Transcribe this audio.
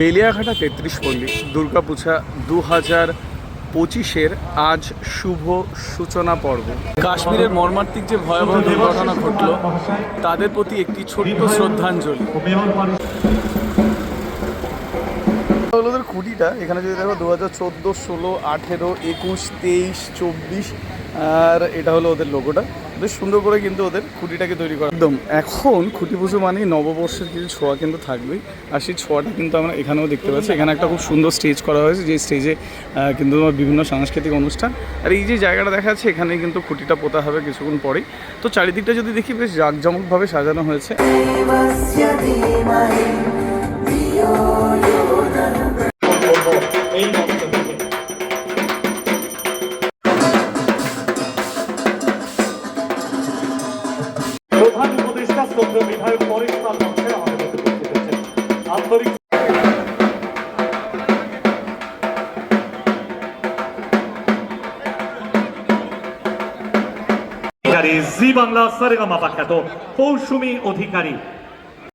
বেলিয়াঘাটা তেত্রিশ পল্লী, দুর্গাপূজা দু হাজার পঁচিশের আজ শুভ সূচনা পর্ব। কাশ্মীরের মর্মান্তিক যে ভয়াবহ দুর্ঘটনা ঘটল, তাদের প্রতি একটি ছোট্ট শ্রদ্ধাঞ্জলি। হলো ওদের খুঁটিটা, এখানে যদি দেখো দু হাজার চোদ্দ, ষোলো, আঠেরো, একুশ, তেইশ, চব্বিশ, আর এটা হলো ওদের লোগোটা বেশ সুন্দর করে কিন্তু ওদের খুঁটিটাকে তৈরি করা। একদম, এখন খুঁটি পুজো মানেই নববর্ষের কিছু ছোঁয়া কিন্তু থাকবেই। আর সেই ছোঁয়াটা কিন্তু আমরা এখানেও দেখতে পাচ্ছি। এখানে একটা খুব সুন্দর স্টেজ করা হয়েছে যে স্টেজে কিন্তু বিভিন্ন সাংস্কৃতিক অনুষ্ঠান। আর এই যে জায়গাটা দেখা যাচ্ছে এখানে কিন্তু খুঁটিটা পোতা হবে কিছুক্ষণ পরেই। তো চারিদিকটা যদি দেখি, বেশ জাঁকজমকভাবে সাজানো হয়েছে। উপদেষ্টা বিধায়ক পরেশ পাল আন্তরিক জি বাংলা সারেগামা পাখ্যাত কৌসুমী অধিকারী।